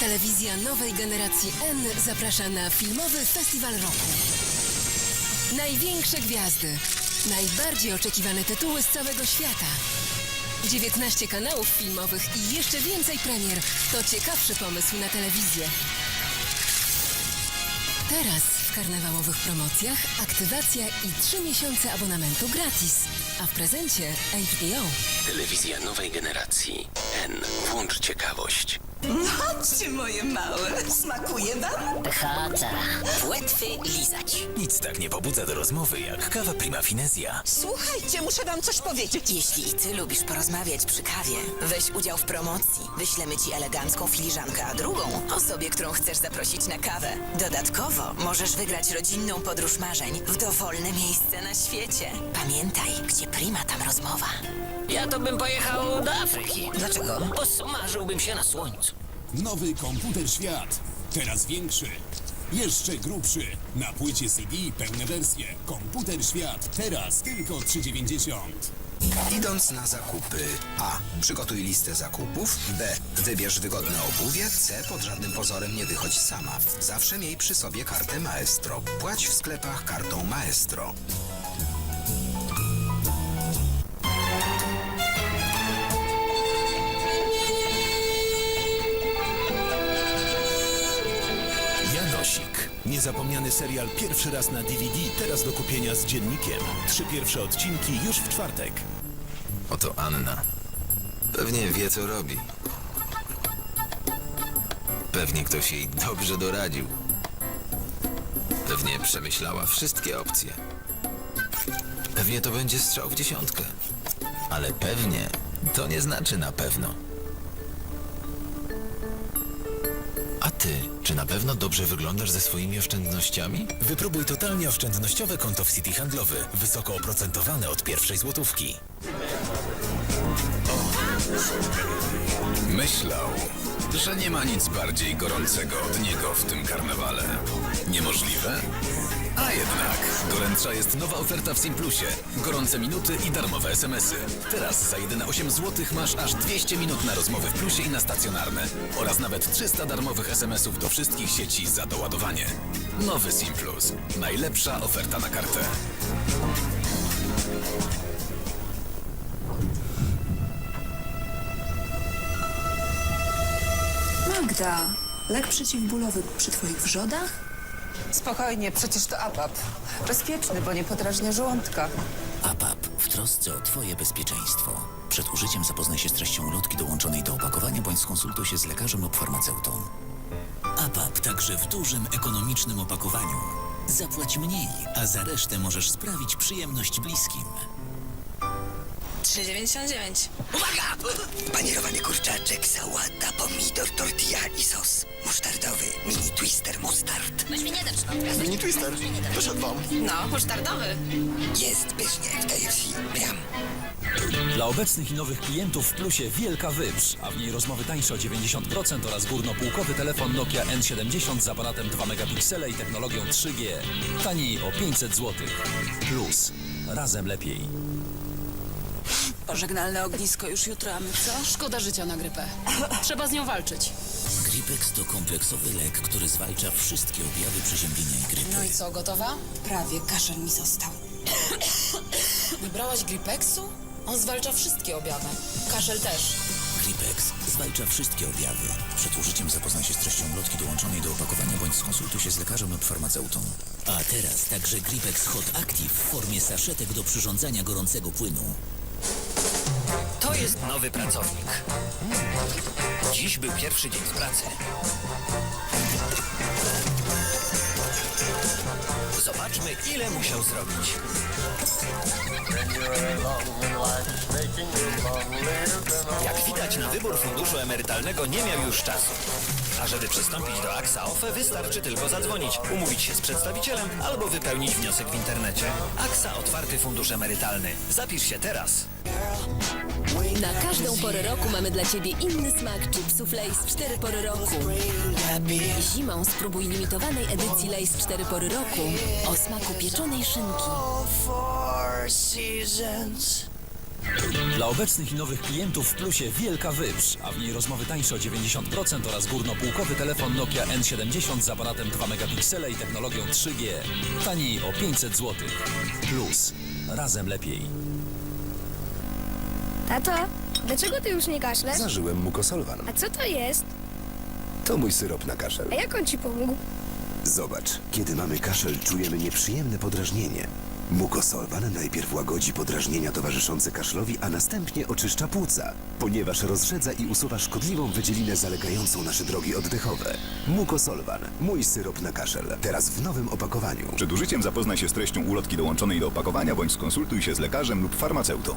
Telewizja nowej generacji N zaprasza na filmowy festiwal roku. Największe gwiazdy, najbardziej oczekiwane tytuły z całego świata. 19 kanałów filmowych i jeszcze więcej premier to ciekawszy pomysł na telewizję. Teraz w karnawałowych promocjach aktywacja i 3 miesiące abonamentu gratis, a w prezencie HBO. Telewizja nowej generacji. N. Włącz ciekawość. Chodźcie, moje małe. Smakuje wam? Pychota. Płetwy lizać. Nic tak nie pobudza do rozmowy jak kawa Prima Finezja. Słuchajcie, muszę wam coś powiedzieć. Jeśli i ty lubisz porozmawiać przy kawie, weź udział w promocji. Wyślemy ci elegancką filiżankę, a drugą osobie, którą chcesz zaprosić na kawę. Dodatkowo możesz wygrać rodzinną podróż marzeń w dowolne miejsce na świecie. Pamiętaj, gdzie prima tam rozmowa. Ja to bym pojechał do Afryki. Dlaczego? Posmażyłbym się na słońcu. Nowy komputer świat. Teraz większy. Jeszcze grubszy. Na płycie CD pełne wersje. Komputer świat. Teraz tylko 3,90. Idąc na zakupy A. Przygotuj listę zakupów B. Wybierz wygodne obuwie C. Pod żadnym pozorem nie wychodź sama. Zawsze miej przy sobie kartę Maestro. Płać w sklepach kartą Maestro. Niezapomniany serial pierwszy raz na DVD, teraz do kupienia z dziennikiem. Trzy pierwsze odcinki już w czwartek. Oto Anna. Pewnie wie co robi. Pewnie ktoś jej dobrze doradził. Pewnie przemyślała wszystkie opcje. Pewnie to będzie strzał w dziesiątkę. Ale pewnie to nie znaczy na pewno. Ty, czy na pewno dobrze wyglądasz ze swoimi oszczędnościami? Wypróbuj totalnie oszczędnościowe konto w City Handlowy. Wysoko oprocentowane od pierwszej złotówki. Myślał, że nie ma nic bardziej gorącego od niego w tym karnawale. Niemożliwe? A jednak, gorętsza jest nowa oferta w Simplusie. Gorące minuty i darmowe smsy. Teraz za jedyne 8 zł masz aż 200 minut na rozmowy w plusie i na stacjonarne. Oraz nawet 300 darmowych smsów do wszystkich sieci za doładowanie. Nowy Simplus. Najlepsza oferta na kartę. Magda, lek przeciwbólowy przy twoich wrzodach? Spokojnie, przecież to APAP. Bezpieczny, bo nie podrażnia żołądka. APAP w trosce o Twoje bezpieczeństwo. Przed użyciem zapoznaj się z treścią ulotki dołączonej do opakowania bądź skonsultuj się z lekarzem lub farmaceutą. APAP także w dużym, ekonomicznym opakowaniu. Zapłać mniej, a za resztę możesz sprawić przyjemność bliskim. 3,99. Uwaga! Panierowany kurczaczek, sałata, pomidor, tortilla i sos. Musztardowy, mini twister mustard. Mini Twister. Wyszedł wam. No, musztardowy. Jest pysznie w KFC. Miam. Dla obecnych i nowych klientów w Plusie wielka wyprz, a w niej rozmowy tańsze o 90% oraz górnopółkowy telefon Nokia N70 z aparatem 2 megapiksele i technologią 3G. Taniej o 500 zł. Plus. Razem lepiej. Pożegnalne ognisko już jutro, a my co? Szkoda życia na grypę. Trzeba z nią walczyć. Gripex to kompleksowy lek, który zwalcza wszystkie objawy przeziębienia i grypy. No i co, gotowa? Prawie kaszel mi został. Wybrałaś Gripexu? On zwalcza wszystkie objawy. Kaszel też. Gripex zwalcza wszystkie objawy. Przed użyciem zapoznaj się z treścią ulotki dołączonej do opakowania bądź skonsultuj się z lekarzem lub farmaceutą. A teraz także Gripex Hot Active w formie saszetek do przyrządzania gorącego płynu. To jest nowy pracownik. Dziś był pierwszy dzień w pracy. Zobaczmy, ile musiał zrobić. Jak widać, na wybór funduszu emerytalnego nie miał już czasu. A żeby przystąpić do AXA OFE, wystarczy tylko zadzwonić, umówić się z przedstawicielem albo wypełnić wniosek w internecie. AXA Otwarty Fundusz Emerytalny. Zapisz się teraz. Na każdą porę roku mamy dla Ciebie inny smak chipsów Lays 4 pory roku. Zimą spróbuj limitowanej edycji Lays 4 pory roku o smaku pieczonej szynki. Dla obecnych i nowych klientów w Plusie wielka wyprz, a w niej rozmowy tańsze o 90% oraz górnopółkowy telefon Nokia N70 z aparatem 2 megapiksele i technologią 3G. Taniej o 500 zł. Plus. Razem lepiej. Tato, dlaczego ty już nie kaszlesz? Zażyłem mukosolwan. A co to jest? To mój syrop na kaszel. A jak on ci pomógł? Zobacz, kiedy mamy kaszel, czujemy nieprzyjemne podrażnienie. Mukosolwan najpierw łagodzi podrażnienia towarzyszące kaszlowi, a następnie oczyszcza płuca, ponieważ rozrzedza i usuwa szkodliwą wydzielinę zalegającą nasze drogi oddechowe. Mukosolwan, mój syrop na kaszel, teraz w nowym opakowaniu. Przed użyciem zapoznaj się z treścią ulotki dołączonej do opakowania bądź skonsultuj się z lekarzem lub farmaceutą.